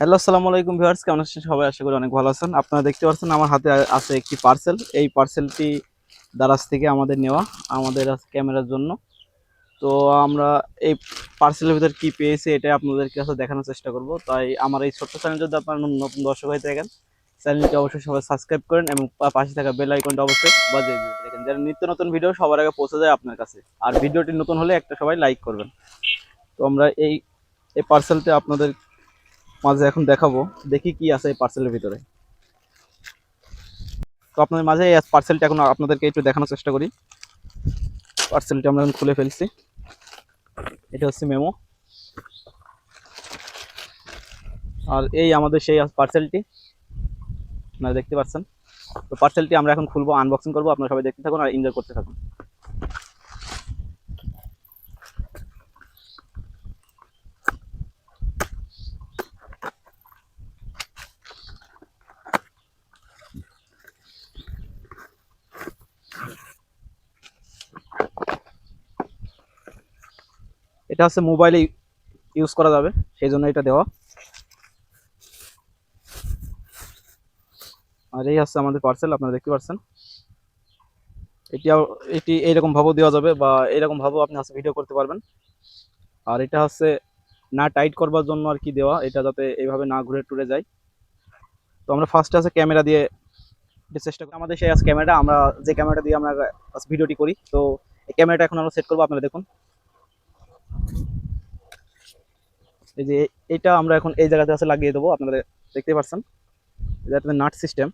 Hello, আসসালামু আলাইকুম viewers, কেমন আছেন? সবাই আশা করি অনেক ভালো আছেন। আপনারা দেখতে পাচ্ছেন আমার হাতে আছে একটি পার্সেল এই পার্সেলটি দারাজ থেকে আমাদের নেওয়া, আমাদের ক্যামেরার জন্য। তো আমরা এই পার্সেলের ভিতর কি পেয়েছি, এটা আপনাদের কাছে দেখানোর চেষ্টা করব। তাই আমার এই ছোট্ট চ্যানেল যদি আপনারা নতুন দর্শক হয়ে থাকেন চ্যানেলটি অবশ্যই সবাই সাবস্ক্রাইব করেন এবং পাশে থাকা বেল আইকনটা অবশ্যই বাজিয়ে দেখেন যেন নিত্য নতুন ভিডিও সবার আগে পৌঁছে যায় আপনার কাছে। আর ভিডিওটি নতুন হলে একটা সবাই লাইক করবেন। তো আমরা এই এই পার্সেলটা আপনাদের মাঝে এখন দেখাবো। দেখি কি আছে এই পার্সেলের ভিতরে। তো আপনাদের মাঝে এই পার্সেলটা এখন আপনাদেরকে একটু দেখানোর চেষ্টা করি। পার্সেলটা আমরা এখন খুলে ফেলছি। এটা হচ্ছে মেমো আর এই আমাদের সেই পার্সেলটি আপনারা দেখতে পাচ্ছেন। তো পার্সেলটি আমরা এখন খুলবো আনবক্সিং করব। আপনারা সবাই দেখতে থাকুন আর এনজয় করতে থাকুন। এটা হচ্ছে মোবাইলে ইউজ করা যাবে, সেই জন্য এটা দেওয়া। আর এই হচ্ছে আমাদের পার্সেল আপনারা দেখতে পাচ্ছেন। এটি এটি এইরকম ভাবেও দেওয়া যাবে বা এইরকম ভাবেও আপনি হচ্ছে ভিডিও করতে পারবেন। আর এটা হচ্ছে না টাইট করবার জন্য আর কি দেওয়া, এটা যাতে এইভাবে না ঘুরে টুরে যায়। তো আমরা ফার্স্টে আছে ক্যামেরা দিয়ে চেষ্টা করি। আমাদের সেই আছে ক্যামেরা আমরা যে ক্যামেরাটা দিয়ে আমরা ভিডিওটি করি, তো এই ক্যামেরাটা এখন আমরা সেট করব, আপনারা দেখুন। এই যে এটা আমরা এখন এই জায়গাতে আছে লাগিয়ে দেবো, আপনারা দেখতে পাচ্ছেন এটা নাট সিস্টেম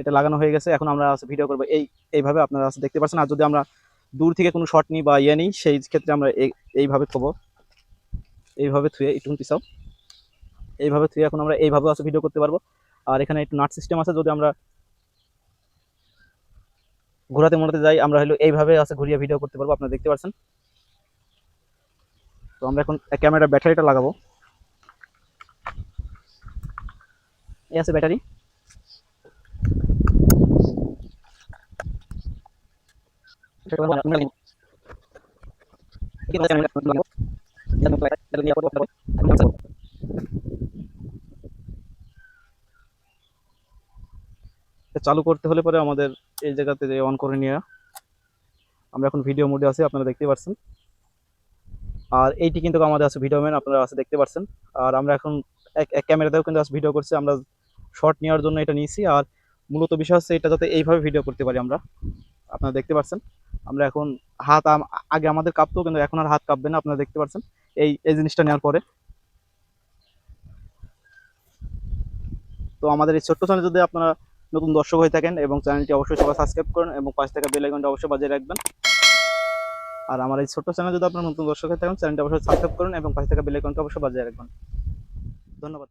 এটা লাগানো হয়ে গেছে, এখন আমরা ভিডিও করব। এই, এইভাবে আপনারা দেখতে পাচ্ছেন আর যদি আমরা দূর থেকে কোনো শট নিই বা ইয়ে নিই, সেই ক্ষেত্রে আমরা এই- এইভাবে থবো এইভাবে থুয়ে, একটু পিছাও এইভাবে থুয়ে এখন আমরা এইভাবে আছে ভিডিও করতে পারব। আর এখানে একটু নাট সিস্টেম আছে, যদি আমরা ঘোরাতে মোড়াতে যাই, আমরা হলো এইভাবে আছে ঘুরিয়ে ভিডিও করতে পারব, আপনারা দেখতে পাচ্ছেন তো আমরা এখন ক্যামেরার ব্যাটারিটা লাগাবো। এই আছে ব্যাটারি এটা চালু করতে হলে পরে আমাদের এই জায়গাতে যে অন করে নিয়ে। আমরা এখন ভিডিও মোডে আছি, আপনারা দেখতে পাচ্ছেন আর এইটি কিন্তু আমাদের আছে ভিডিও ম্যান আপনারা আছে দেখতে পাচ্ছেন আর আমরা এখন এক এক ক্যামেরাতেও কিন্তু আজ ভিডিও করছি, আমরা শর্ট নেওয়ার জন্য এটা নিয়েছি। আর মূলত বিষয় হচ্ছে এটা যাতে এইভাবে ভিডিও করতে পারি আমরা। আপনারা দেখতে পাচ্ছেন আমরা এখন হাত আগে আমাদের কাঁপতো, কিন্তু এখন আর হাত কাঁপবে না, আপনারা দেখতে পাচ্ছেন এই এই জিনিসটা নেওয়ার পরে। তো আমাদের এই ছোট্ট চ্যানেল যদি আপনারা নতুন দর্শক হয়ে থাকেন এবং চ্যানেলটি অবশ্যই সবাই সাবস্ক্রাইব করুন এবং পাশে থাকা বেল আইকনটা অবশ্যই বাজিয়ে রাখবেন। আর আমার এই ছোট চ্যানেল যদি আপনার নতুন দর্শক হয়ে থাকেন, চ্যানেলটি অবশ্যই সাবস্ক্রাইব করুন এবং পাশে থাকা বেল আইকনটা অবশ্যই বাজিয়ে রাখবেন। ধন্যবাদ।